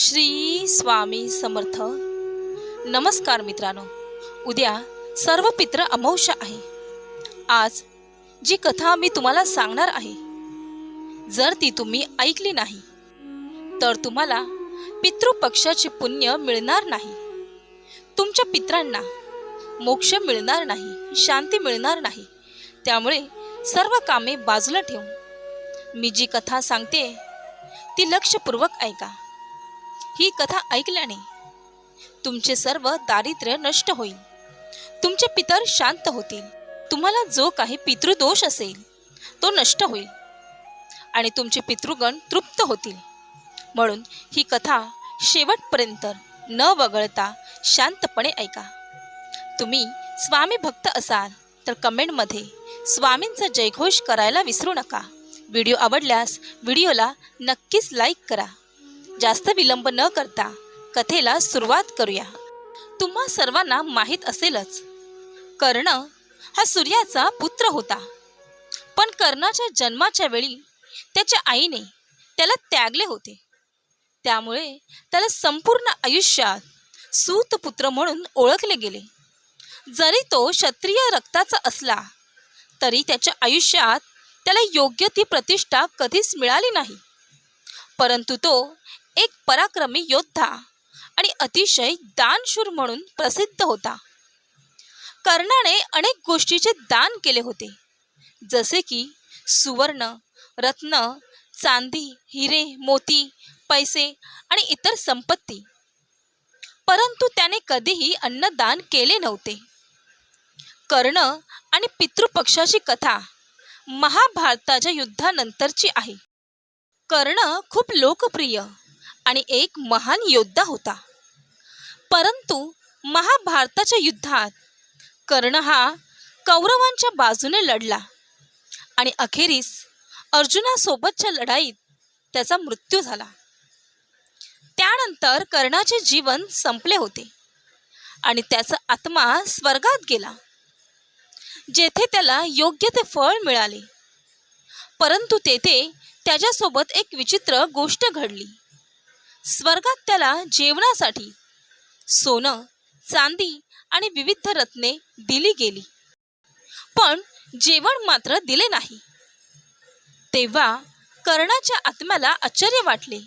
श्री स्वामी समर्थ. नमस्कार मित्रांनो. उद्या सर्व पित्र अमावश्य आहे. आज जी कथा मी तुम्हाला सांगणार आहे जर ती तुम्ही ऐकली नाही तर तुम्हाला पितृपक्षाचे पुण्य मिळणार नाही. तुमच्या पित्रांना मोक्ष मिळणार नाही शांती मिळणार नाही. त्यामुळे सर्व कामे बाजूला ठेवून मी जी कथा सांगते ती लक्षपूर्वक ऐका. ही कथा ऐकल्याने तुमचे सर्व दारिद्र्य नष्ट होईल. तुमचे पितर शांत होतील. तुम्हाला जो काही पितृदोष असेल तो नष्ट होईल आणि तुमचे पितृगण तृप्त होतील. म्हणून ही कथा शेवटपर्यंत न वगळता शांतपणे ऐका. तुम्ही स्वामी भक्त असाल तर कमेंटमध्ये स्वामींचा जयघोष करायला विसरू नका. व्हिडिओ आवडल्यास व्हिडिओला नक्कीच लाईक करा. जास्त विलंब न करता कथेला सुरुवात करूया. तुम्हा सर्वांना माहीत असेलच. कर्ण हा सूर्याचा पुत्र होता. पण कर्णाच्या जन्माच्या वेळी त्याच्या आईने त्याला त्यागले होते. त्यामुळे त्याला संपूर्ण आयुष्यात सूतपुत्र म्हणून ओळखले गेले. जरी तो क्षत्रिय रक्ताचा असला तरी त्याच्या आयुष्यात त्याला योग्य ती प्रतिष्ठा कधीच मिळाली नाही. परंतु तो एक पराक्रमी योद्धा आणि अतिशय दानशूर म्हणून प्रसिद्ध होता. कर्णाने अनेक गोष्टीचे दान केले होते. जसे की सुवर्ण रत्न चांदी हिरे मोती पैसे आणि इतर संपत्ती. परंतु त्याने कधीही अन्नदान केले नव्हते. कर्ण आणि पितृपक्षाची कथा महाभारताच्या युद्धानंतरची आहे. कर्ण खूप लोकप्रिय आणि एक महान योद्धा होता. परंतु महाभारताच्या युद्धात कर्ण हा कौरवांच्या बाजूने लढला आणि अखेरीस अर्जुनासोबतच्या लढाईत त्याचा मृत्यू झाला. त्यानंतर कर्णाचे जीवन संपले होते आणि त्याचा आत्मा स्वर्गात गेला जेथे त्याला योग्य ते फळ मिळाले. परंतु तेथे त्याच्यासोबत एक विचित्र गोष्ट घडली. स्वर्गात त्याला जेवणासाठी सोनं चांदी आणि विविध रत्ने दिली गेली. पण जेवण मात्र दिले नाही. तेव्हा कर्णाच्या आत्म्याला आश्चर्य वाटले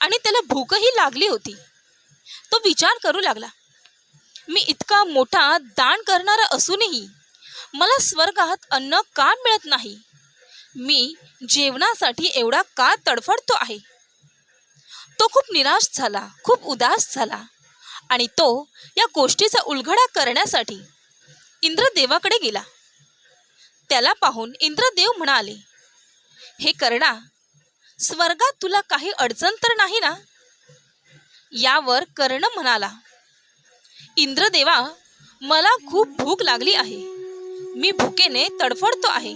आणि त्याला भूकही लागली होती. तो विचार करू लागला मी इतका मोठा दान करणारा असूनही मला स्वर्गात अन्न का मिळत नाही? मी जेवणासाठी एवढा का तडफडतो आहे? तो खूप निराश झाला खूप उदास झाला आणि तो या गोष्टीचा उलगडा करण्यासाठी इंद्रदेवाकडे गेला. त्याला पाहून इंद्रदेव म्हणाले हे कर्णा स्वर्गात तुला काही अडचण तर नाही ना? यावर कर्ण म्हणाला इंद्रदेवा मला खूप भूक लागली आहे. मी भुकेने तडफडतो आहे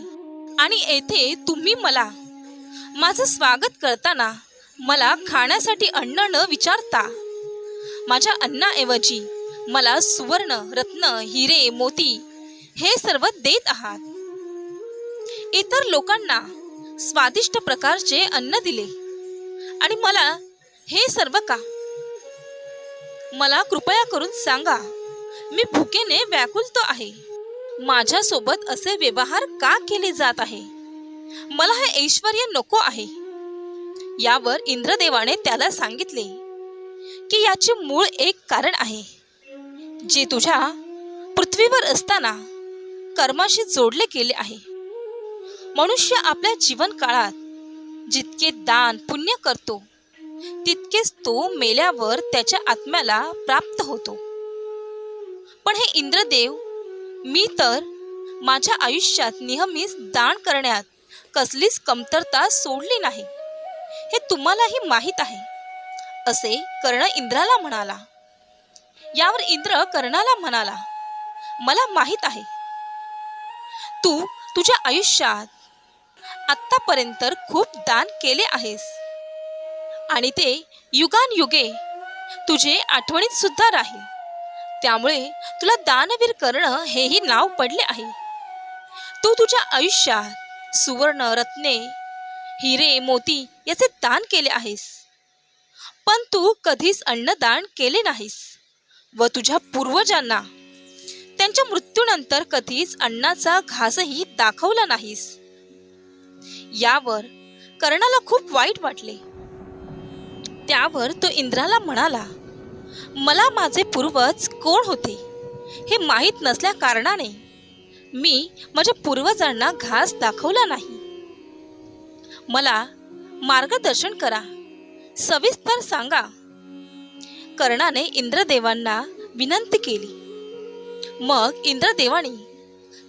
आणि येथे तुम्ही मला माझं स्वागत करताना मला खाण्यासाठी अन्न न विचारता माझ्या अन्नाऐवजी मला सुवर्ण रत्न हिरे मोती हे सर्व देत आहात. इतर लोकांना स्वादिष्ट प्रकारचे अन्न दिले. आणि मला हे सर्व का? मला कृपया करून सांगा मी भुकेने व्याकुलतो आहे. माझ्यासोबत असे व्यवहार का केले जात आहे? मला हे ऐश्वर नको आहे. यावर इंद्रदेवाने त्याला सांगितले की याचे मूळ एक कारण आहे. जे तुझ्या पृथ्वीवर असताना कर्माशी जोडले गेले आहे. मनुष्य आपल्या जीवन काळात जितके दान पुण्य करतो तितकेच तो मेल्यावर त्याच्या आत्म्याला प्राप्त होतो. पण हे इंद्रदेव मी तर माझ्या आयुष्यात नेहमीच दान करण्यात कसलीच कमतरता सोडली नाही. हे तुम्हालाही माहीत आहे. असे कर्ण इंद्राला म्हणाला. यावर इंद्र कर्णाला म्हणाला मला माहीत आहे. तू तुझ्या आयुष्यात आत्तापर्यंत खूप दान केले आहेस. आणि ते युगानयुगे तुझे आठवणीत सुद्धा राहील. त्यामुळे तुला दानवीर कर्ण हेही नाव पडले आहे. तू तुझ्या आयुष्यात सुवर्ण रत्ने हिरे मोती याचे दान केले आहेस. पण तू कधीच अन्नदान केले नाहीस व तुझ्या पूर्वजांना. त्यांच्या मृत्यूनंतर कधीच अन्नाचा घासही दाखवला नाहीस. यावर कर्णाला खूप वाईट वाटले. त्यावर तो इंद्राला म्हणाला मला माझे पूर्वज कोण होते? हे माहीत नसल्या कारणाने मी माझ्या पूर्वजांना घास दाखवला नाही. मला मार्गदर्शन करा. सविस्तर सांगा. कर्णाने इंद्रदेवांना विनंती केली. मग इंद्रदेवाने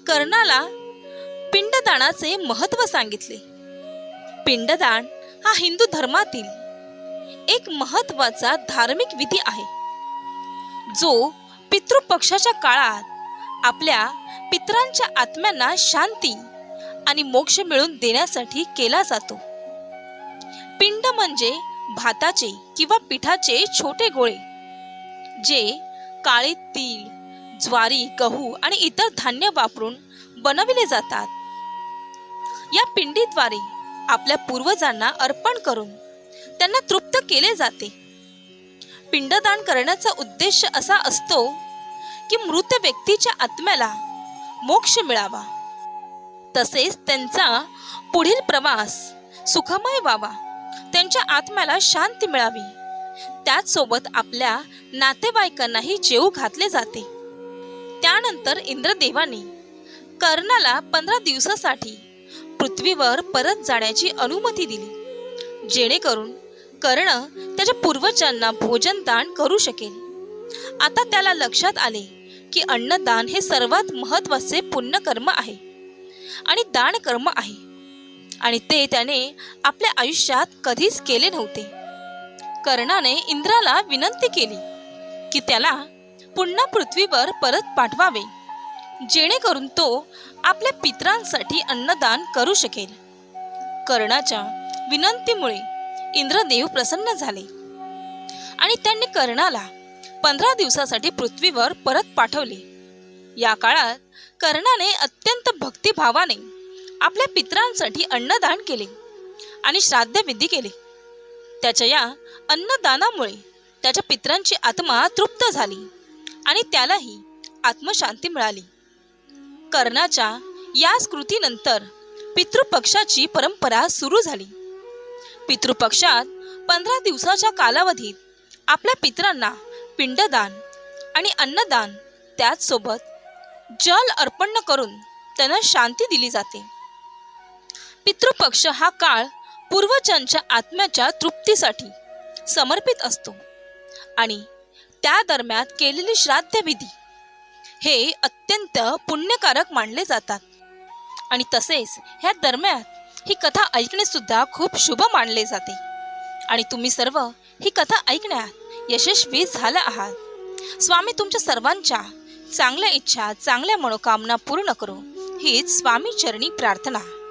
कर्णाला पिंडदानाचे महत्त्व सांगितले. पिंडदान हा हिंदू धर्मातील एक महत्त्वाचा धार्मिक विधी आहे. जो पितृपक्षाच्या काळात आपल्या पितरांच्या आत्म्यांना शांती आणि मोक्ष मिळवून देण्यासाठी केला जातो. पिंड म्हणजे भाताचे किंवा पिठाचे छोटे गोळे जे काळे तीळ ज्वारी गहू आणि इतर धान्य वापरून बनविले जातात. या पिंडीद्वारे आपल्या पूर्वजांना अर्पण करून त्यांना तृप्त केले जाते. पिंडदान करण्याचा उद्देश असा असतो की मृत व्यक्तीच्या आत्म्याला मोक्ष मिळावा. तसेच त्यांचा पुढील प्रवास सुखमय व्हावा. त्यांच्या आत्म्याला शांती मिळावी. त्याचसोबत आपल्या नातेवाईकांनाही जेव घातले जाते. त्यानंतर इंद्रदेवाने कर्णाला पंधरा दिवसासाठी पृथ्वीवर परत जाण्याची अनुमती दिली जेणेकरून कर्ण त्याच्या पूर्वजांना भोजन दान करू शकेल. आता त्याला लक्षात आले की अन्नदान हे सर्वात महत्त्वाचे पुण्यकर्म आहे. आणि दानकर्म आहे. आणि ते त्याने आपल्या आयुष्यात कधीच केले नव्हते. कर्णाने इंद्राला विनंती केली की त्याला पुन्हा पृथ्वीवर परत पाठवावे जेणेकरून तो आपल्या पितरांसाठी अन्नदान करू शकेल. कर्णाच्या विनंतीमुळे इंद्रदेव प्रसन्न झाले. आणि त्यांनी कर्णाला पंधरा दिवसासाठी पृथ्वीवर परत पाठवले. या काळात कर्णाने अत्यंत भक्तिभावाने आपल्या पितरांसाठी अन्नदान केले आणि श्राद्धविधी केले. त्याच्या या अन्नदानामुळे त्याच्या पित्रांची आत्मा तृप्त झाली आणि त्यालाही आत्मशांती मिळाली. कर्णाच्या या कृतीनंतर पितृपक्षाची परंपरा सुरू झाली. पितृपक्षात पंधरा दिवसाच्या कालावधीत आपल्या पितरांना पिंडदान आणि अन्नदान त्याचसोबत जल अर्पण करून त्यांना शांती दिली जाते. पितृपक्ष हा काळ पूर्वजांच्या आत्म्याच्या तृप्तीसाठी समर्पित असतो आणि त्या दरम्यान केलेली श्राद्धविधी हे अत्यंत पुण्यकारक मानले जातात. आणि तसेच ह्या दरम्यान ही कथा ऐकणे सुद्धा खूप शुभ मानले जाते. आणि तुम्ही सर्व ही कथा ऐकण्यात यशस्वी झाला आहात. स्वामी तुमच्या सर्वांच्या चांगल्या इच्छा चांगल्या मनोकामना पूर्ण करू. हीच स्वामी चरणी प्रार्थना.